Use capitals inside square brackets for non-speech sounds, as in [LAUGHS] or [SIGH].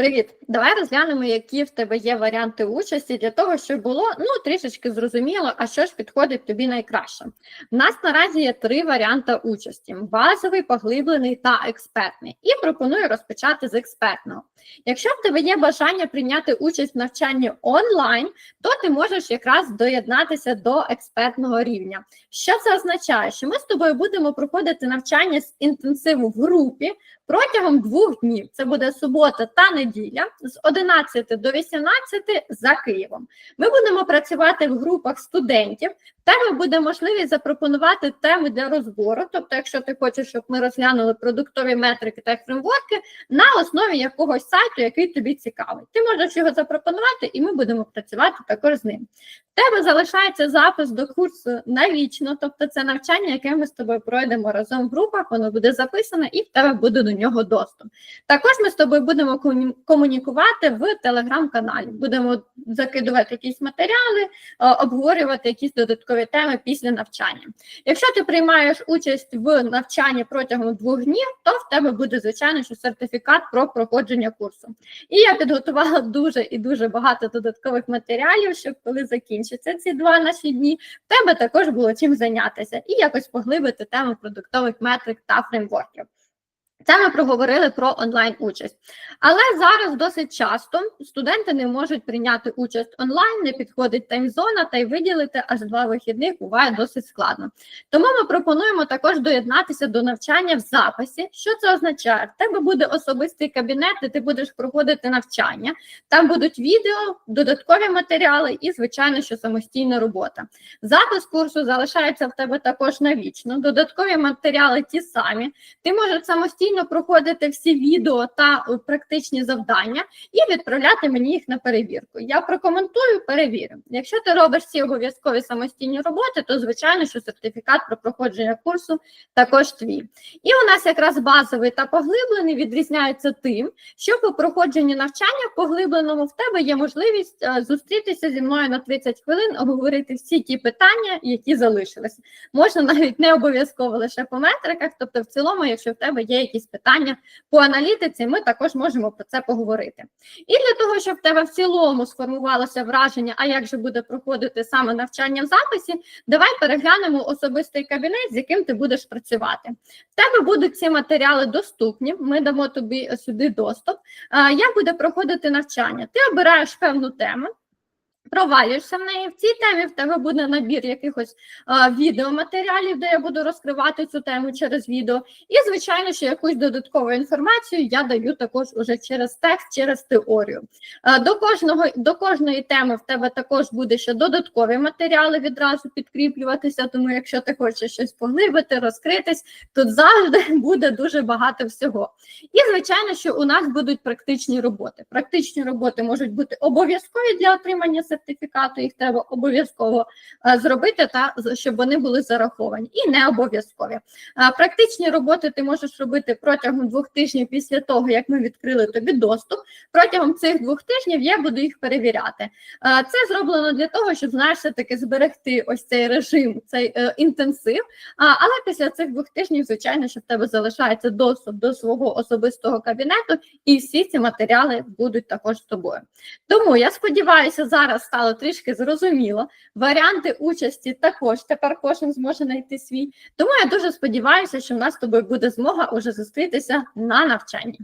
Привіт! Давай розглянемо, які в тебе є варіанти участі для того, щоб було ну трішечки зрозуміло, а що ж підходить тобі найкраще. У нас наразі є три варіанти участі: базовий, поглиблений та експертний. І пропоную розпочати з експертного. Якщо в тебе є бажання прийняти участь в навчанні онлайн, то ти можеш якраз доєднатися до експертного рівня. Що це означає? Що ми з тобою будемо проходити навчання з інтенсиву в групі протягом двох днів. Це буде субота та неділя з 11 до 18 за Києвом. Ми будемо працювати в групах студентів. Тебе буде можливість запропонувати теми для розбору. Тобто, якщо ти хочеш, щоб ми розглянули продуктові метрики та фреймворки на основі якогось сайту, який тобі цікавий. Ти можеш його запропонувати, і ми будемо працювати також з ним. В тебе залишається запис до курсу навічно, тобто це навчання, яке ми з тобою пройдемо разом в групах, воно буде записане і в тебе буде до нього доступ. Також ми з тобою будемо комуні- комунікувати в телеграм-каналі. Будемо закидувати якісь матеріали, е, обговорювати якісь додаткові теми після навчання. Якщо ти приймаєш участь в навчанні протягом двох днів, то в тебе буде звичайно що сертифікат про проходження курсу. І я підготувала дуже і дуже багато додаткових матеріалів, щоб коли закінчаться ці два наші дні, в тебе також було чим зайнятися і якось поглибити тему продуктових метрик та фреймворків. Це ми проговорили про онлайн участь. Але зараз досить часто студенти не можуть прийняти участь онлайн, не підходить таймзона, та й виділити аж два вихідних буває досить складно. Тому ми пропонуємо також доєднатися до навчання в записі. Що це означає? В тебе буде особистий кабінет, де ти будеш проходити навчання. Там будуть відео, додаткові матеріали і, звичайно, що самостійна робота. Запис курсу залишається в тебе також навічно. Додаткові матеріали ті самі. Ти можеш самостійно проходити всі відео та е, практичні завдання і відправляти мені їх на перевірку. Я прокоментую, перевірю. Якщо ти робиш ці обов'язкові самостійні роботи, то звичайно, що сертифікат про проходження курсу також твій. І у нас якраз базовий та поглиблений відрізняються тим, що по проходженню навчання поглибленому в тебе є можливість е, зустрітися зі мною на 30 хвилин, обговорити всі ті питання, які залишилися. Можна навіть не обов'язково лише по метриках, тобто в цілому, якщо в тебе є якісь питання по аналітиці, ми також можемо про це поговорити. І для того, щоб в тебе в цілому сформувалося враження, а як же буде проходити саме навчання в записі, давай переглянемо особистий кабінет, з яким ти будеш працювати. В тебе будуть ці матеріали доступні. Ми дамо тобі сюди доступ. Як буде проходити навчання? Ти обираєш певну тему. Провалюєшся в неї. В цій темі в тебе буде набір якихось а, відеоматеріалів, де я буду розкривати цю тему через відео. І, звичайно, що якусь додаткову інформацію я даю також уже через текст, через теорію. А, до кожного до кожної теми в тебе також буде ще додаткові матеріали відразу підкріплюватися. Тому, якщо ти хочеш щось поглибити, розкритись, тут завжди [LAUGHS] буде дуже багато всього. І, звичайно, що у нас будуть практичні роботи. Практичні роботи можуть бути обов'язкові для отримання сертифікату, їх треба обов'язково е, зробити, та щоб вони були зараховані, і не обов'язкові. Е, Практичні роботи ти можеш робити протягом двох тижнів після того, як ми відкрили тобі доступ. Протягом цих двох тижнів я буду їх перевіряти. Е, Це зроблено для того, щоб знаєш, все-таки зберегти ось цей режим, цей інтенсив. Але після цих двох тижнів, звичайно, що в тебе залишається доступ до свого особистого кабінету, і всі ці матеріали будуть також з тобою. Тому я сподіваюся, зараз стало трішки зрозуміло. Варіанти участі також тепер кожен зможе знайти свій. Тому я дуже сподіваюся, що в нас з тобою буде змога уже зустрітися на навчанні.